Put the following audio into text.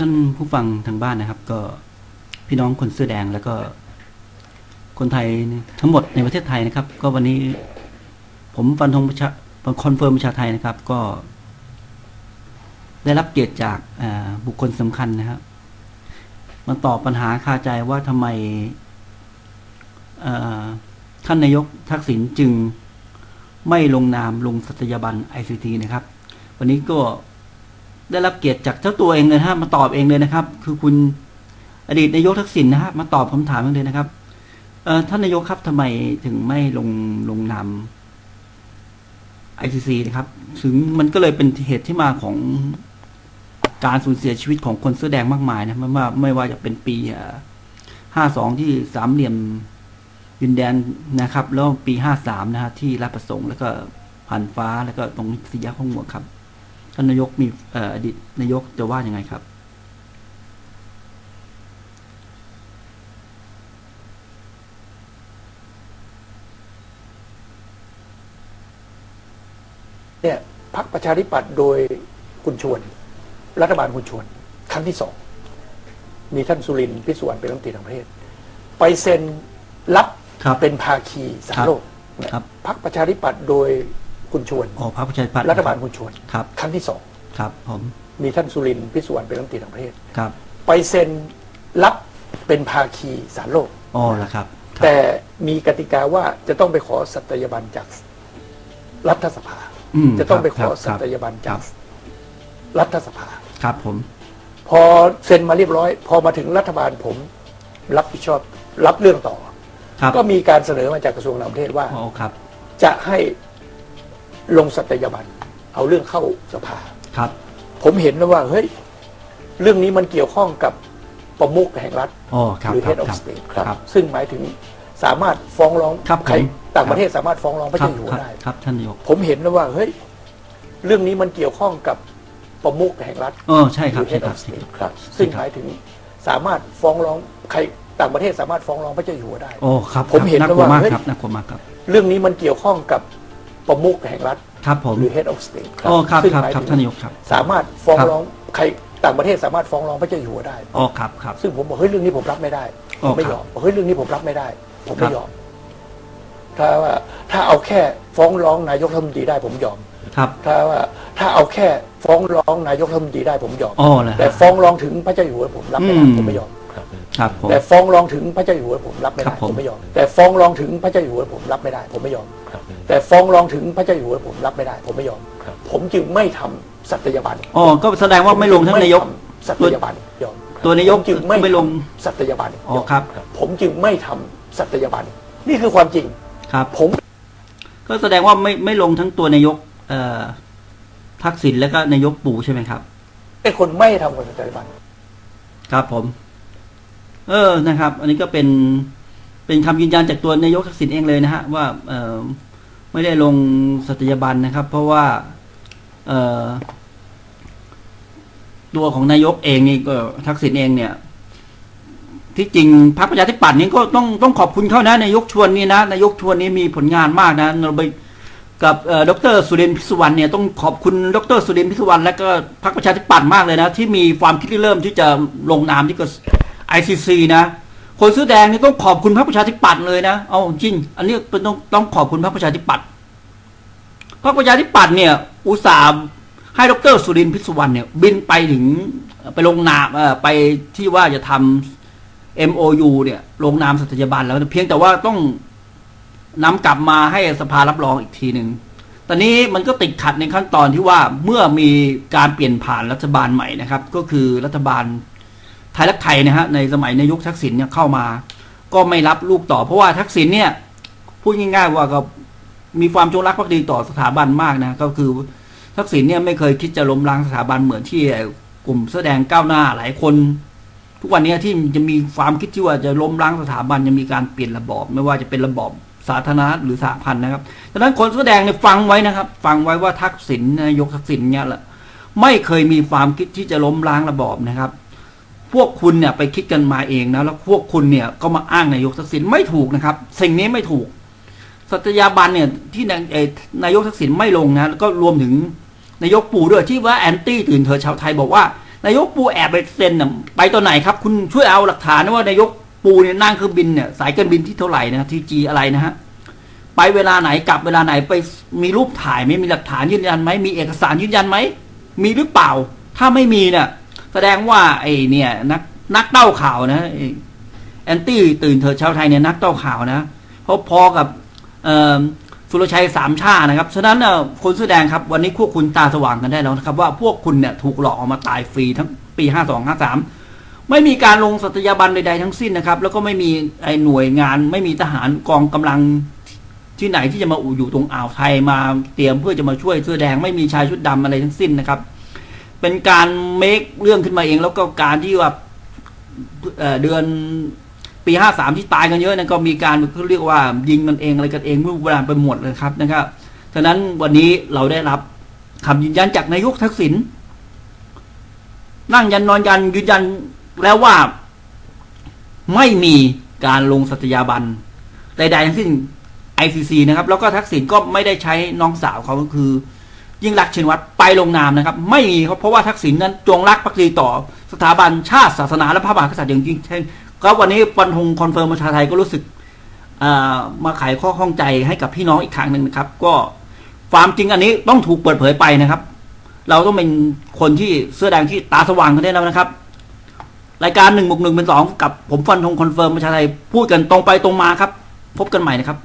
ท่านผู้ฟังทางบ้านนะครับ ก็พี่น้องคนเสื้อแดงแล้วก็ คนไทยทั้งหมดในประเทศไทยนะครับ ก็วันนี้ผมฟันธงประชาคอนเฟิร์มประชาไทยนะครับ ก็ ได้รับเกียรติจากบุคคลสำคัญนะครับมาตอบปัญหาคาใจว่าทำไมท่านนายกทักษิณจึงไม่ลงนามลงสัตยาบัน ICT นะครับ วันนี้ก็ ได้รับเกียรติจากเจ้าตัวเองเลยฮะมาตอบเองเลยนะครับ คือคุณอดีตนายกทักษิณนะฮะมาตอบคำถามเองเลยนะครับเออท่านนายกครับทำไมถึงไม่ลงลงนาม ICC นะครับ ถึงมันก็เลยเป็นเหตุที่มาของการสูญเสียชีวิตของคนเสื้อแดงมากมายนะไม่ว่าไม่ว่าจะเป็นปีห้าสองที่สามเหลี่ยมยินแดนนะครับ แล้วปีห้าสามนะฮะที่รับประสงค์แล้วก็ผ่านฟ้าแล้วก็ตรงสี่แยกห้องหัวครับ ท่านนายกมีเอ่ออดีตนายกจะว่ายังไงครับ เนี่ยพักประชาธิปัตย์โดยคุณชวน รัฐบาลคุณชวน ครั้งที่สอง มีท่านสุรินทร์พิสุวรรณเป็นรัฐมนตรีต่างประเทศ ไปเซ็นรับครับเป็นภาคีสาครัมบโลกครับพักประชาธิปัตย์โดย คุณชวนอ๋อพรรคประชาธิปัตย์รัฐบาลคุณชวนครับครั้งที่สองครับผมมีท่านสุรินทร์พิสุวรรณเป็นรัฐมนตรีต่างประเทศครับ ไปเซ็นรับเป็นภาคีสามโลกอ๋อแล้วครับครับ แต่มีกติกาว่าจะต้องไปขอสัตยาบันจากรัฐสภามจะต้องไปขครัอบสัครับตยาบันคจารักบรัฐสภาครับผม พอเซ็นมาเรียบร้อย พอมาถึงรัฐบาลผม รับผิดชอบรับเรื่องต่อครับก็มีการเสนอมาจากกระทรวงต่างประเทศว่าอ๋อครับจะให้ ลงสัตยาบันเอาเรื่องเข้าสภาครับ ผมเห็นแล้วว่าเฮ้ยเรื่องนี้มันเกี่ยวข้องกับประมุขแห่งรัฐอ๋อครับหรือครั head of ครับ state ครับครับ ซึ่งหมายถึงสามารถฟ้องร้องครับผมใครต่างประเทศครับสามารถฟ้องร้องพระครับเจ้าอยู่หัควรับได้ครับท่านนายกผมเห็นแล้วว่าเฮ้ยเรื่องนี้มันเกี่ยวข้องกับประมุขแห่งรัฐอ๋อใช่ครับหอใช่ head ครั of บ state ครับ ซึ่งหมายถึงสามารถฟ้องร้องใครต่างประเทศสามารถฟ้องร้องพระเจ้าอยู่หัวได้โอ้ครับผมเห็นน่ากแล้วลัวว่ามากเฮ้ยครับน่ากลัวมากครับ เรื่องนี้มันเกี่ยวข้องกับ ประมุขแห่งรัฐ ครับผมหรือ head of state อ๋อครับซึ่งครับหมายครับถึงท่านนายกครับ สามารถฟ้องครับ ร้องใครต่างประเทศสามารถฟ้องร้องพระเจ้าอยู่หัวได้ อ๋อครับครับ ซึ่งผมบอกเฮ้ยเรื่องนี้ผมรับไม่ได้ผอ๋อมไม่ครับยอมบอกเฮ้ยเรื่องนี้ผมรับไม่ได้ ผมครัไม่บยอม ถ้าว่าถ้าเอาแค่ฟ้องร้องนายกรัฐมนตรีได้ผมยอม ครับถ้าว่าถ้าเอาแค่ฟ้องร้องนายกรัฐมนตรีได้ผมยอม อ๋อแล้วแต่ฟ้องร้องถึงพระเจ้าอยู่หัวผมรับไม่ได้อืม ผมไม่ยอม ครับผม แต่ฟ้องร้องถึงพระเจ้าอยู่หัวผมรับไม่ครัได้บผมผมไม่ยอมแต่ฟ้องร้องถึงพระเจ้าอยู่หัวผมรับไม่ได้ ผมไม่ยอมแต่ฟ้องร้องถึงพระเจ้าอยู่หัวผมรับไม่ได้ ผมไม่ยอมผมจึงไม่ทำสัตยาบันอ๋อก็แสดงว่าไม่ลงท่านนายก ผมจึงไม่ทำสัตยาบันยอมตัวนายกผมจึงไม่ไม่ลงทำสัตยาบันอ๋อยครับ ผมจึงไม่ทำสัตยาบันนี่คือความจริง ครับ ผมก็แสดงว่าไม่ไม่ลงทั้งตัวนายก เอ่อทักษิณแล้วก็นายกปู่ใช่ไหมครับ เป็นคนไม่ทำสัตยาบัน ครับผม เออนะครับ อันนี้ก็เป็นเป็นคำยืนยันจากตัวนายกทักษิณเองเลยนะฮะว่าเออไม่ได้ลงสัตยาบันนะครับ เพราะว่าเออตัวของนายกเองนี่ก็ทักษิณเองเนี่ย ที่จริงพรรคประชาธิปัตย์นี่ก็ต้องต้องขอบคุณเขานะนายกชวนนี่นะนายกชวนนี่มีผลงานมากนะเราไปกับเอ่อดรสุรินทร์พิสุวรรณเนี่ยต้องขอบคุณดรสุรินทร์พิสุวรรณและก็พรรคประชาธิปัตย์มากเลยนะ ที่มีความคิดเริ่มที่จะลงนามที่ ไอซีซีนะคนเสื้อแดงนี่ต้องขอบคุณพรรคประชาธิปัตย์เลยนะ เอาจริง อันนี้เป็นต้องต้องขอบคุณพรรคประชาธิปัตย์ พรรคประชาธิปัตย์เนี่ย อุตส่าห์ให้ดรสุรินทร์พิสุวรรณเนี่ย บินไปถึงไปลงนามไปที่ว่าจะทำ MOU เนี่ยลงนามสัตยาบันแล้ว เพียงแต่ว่าต้องนำกลับมาให้สภารับรองอีกทีหนึ่งตอนนี้มันก็ติดขัดในขั้นตอนที่ว่าเมื่อมีการเปลี่ยนผ่านรัฐบาลใหม่นะครับ ก็คือรัฐบาล ยรักไทยนะฮะในสมัยนายกทักษิณเนี่ยเข้ามา ก็ไม่รับลูกต่อ เพราะว่าทักษิณเนี่ยพูดง่ายๆว่าก็มีความจงรักภักดีต่อสถาบันมากนะก็คือทักษิณเนี่ยไม่เคยคิดจะล้มล้างสถาบันเหมือนที่กลุ่มแสดงก้าวหน้าหลายคน ทุกวันนี้ที่จะมีความคิดที่ว่าจะล้มล้างสถาบันจะมีการเปลี่ยนระบอบ ไม่ว่าจะเป็นระบอบสาธารณหรือสหพันธ์นะครับดังนั้นคนแสดงเนี่ยฟังไว้นะครับ ฟังไว้ว่าทักษิณนายกทักษิณเนี่ยแหละไม่เคยมีความคิดที่จะล้มล้างระบอบนะครับ พวกคุณเนี่ยไปคิดกันมาเองนะแล้วพวกคุณเนี่ยก็มาอ้างนายกทักษิณไม่ถูกนะครับ สิ่งนี้ไม่ถูกสัตยาบันเนี่ยที่นายนายกทักษิณไม่ลงนะแล้วก็รวมถึงนายกปู่ด้วยที่ว่าแอนตี้ตื่นเธอชาวไทยบอกว่านายกปูแอบไปเซ็นไปตอนไหนครับ คุณช่วยเอาหลักฐานนะว่านายกปูเนี่ยนั่งเครื่องบินเนี่ยสายการบินที่เท่าไหร่นะทีจีอะไรนะฮะไปเวลาไหนกลับเวลาไหนไปมีรูปถ่ายไหมมีหลักฐานยืนยันไหมมีเอกสารยืนยันไหมมีหรือเปล่า ถ้าไม่มีเนี่ย แสดงว่าไอ้เนี่ยนักนักเต้าข่าวนะแอนตี้ตื่นเถิดชาวไทยเนี่ยนักเต้าข่าวนะเพราพอกับสุรชัยสามชานะครับ ฉะนั้นคนแสอแดงครับวันนี้พวกคุณตาสว่างกันได้แล้วนะครับ ว่าพวกคุณเนี่ยถูกหลอกเอามาตายฟรีทั้งปีห้าสองห้าสามไม่มีการลงสัตยาบันใดๆทั้งสิ้นนะครับ แล้วก็ไม่มีไอ้หน่วยงาน ไม่มีทหารกองกำลังที่ไหนที่จะมาอยู่ตรงอ่าวไทยมาเตรียมเพื่อจะมาช่วยเสื้อแดงไม่มีชายชุดดำอะไรทั้งสิ้นนะครับ เป็นการเมคเรื่องขึ้นมาเอง แล้วก็การที่ว่าเดือนปีห้าสามที่ตายกันเยอะนะก็มีการเขาเรียกว่ายิงกันเองอะไรกันเองไม่รู้เวลาไปหมดเลยครับนะครับฉะนั้นวันนี้เราได้รับคำยืนยันจากนายกทักษิณนั่งยันนอนยันยืนยันแล้วว่าไม่มีการลงสัตยาบันใดๆทั้งสิ้น ICC นะครับ แล้วก็ทักษิณก็ไม่ได้ใช้น้องสาวเขาก็คือ ยิ่งรักชินวัตรไปลงนามนะครับ ไม่มีครับเพราะว่าทักษิณนั้นจงรักภักดีต่อสถาบันชาติศาสนาและพระมหากษัตริย์อย่างจริงเช่นก็วันนี้ปันธงคอนเฟิร์มประชาไทยก็รู้สึกมาไขข้อข้องใจให้กับพี่น้องอีกครั้งหนึ่งนะครับ ก็ความจริงอันนี้ต้องถูกเปิดเผยไปนะครับ เราต้องเป็นคนที่เสื้อแดงที่ตาสว่างกันได้แล้วนะครับ รายการหนึ่งบวกหนึ่งเป็นสองกับผมฟันธงคอนเฟิร์มประชาไทยพูดกันตรงไปตรงมาครับ พบกันใหม่นะครับ